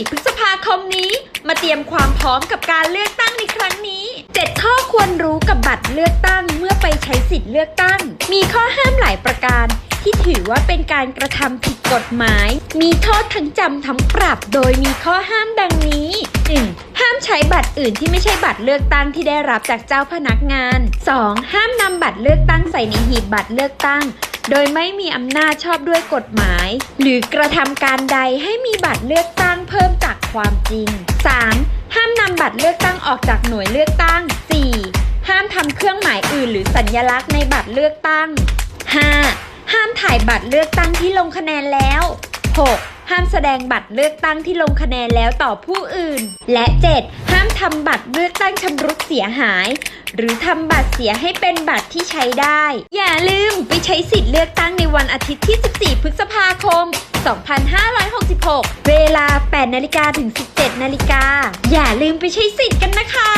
4 พฤษภาคมนี้ มาเตรียมความพร้อมกับการเลือกตั้งในครั้งนี้ 7 ข้อควรรู้กับบัตรเลือกตั้งเมื่อไปใช้สิทธิ์เลือกตั้ง มีข้อห้ามหลายประการ ที่ถือว่าเป็นการกระทำผิดกฎหมาย มีโทษทั้งจำทั้งปรับ โดยมีข้อห้ามดังนี้ 1. ห้ามใช้บัตรอื่นที่ไม่ใช่บัตรเลือกตั้งที่ได้รับจากเจ้าพนักงาน 2. ห้ามนำบัตรเลือกตั้งใส่ในหีบบัตรเลือกตั้งโดยไม่มีอำนาจชอบด้วยกฎหมาย หรือกระทำการใดให้มีบัตรเลือกตั้ง ความจริง 3. ห้ามนำบัตรเลือกตั้งออกจากหน่วยเลือกตั้ง 4. ห้ามทำเครื่องหมายอื่นหรือสัญลักษณ์ในบัตรเลือกตั้ง 5. ห้ามถ่ายบัตรเลือกตั้งที่ลงคะแนนแล้ว 6. ห้ามแสดงบัตรเลือกตั้งที่ลงคะแนนแล้วต่อผู้อื่น และ 7. ห้ามทำบัตรเลือกตั้งชำรุดเสียหาย หรือทำบัตรเสียให้เป็นบัตรที่ใช้ได้ อย่าลืมไปใช้สิทธิ์เลือกตั้งในวันอาทิตย์ที่ 14 พฤษภาคม 2566 เวลา 8 นาฬิกาถึง 17 นาฬิกา อย่าลืมไปใช้สิทธิ์กันนะคะ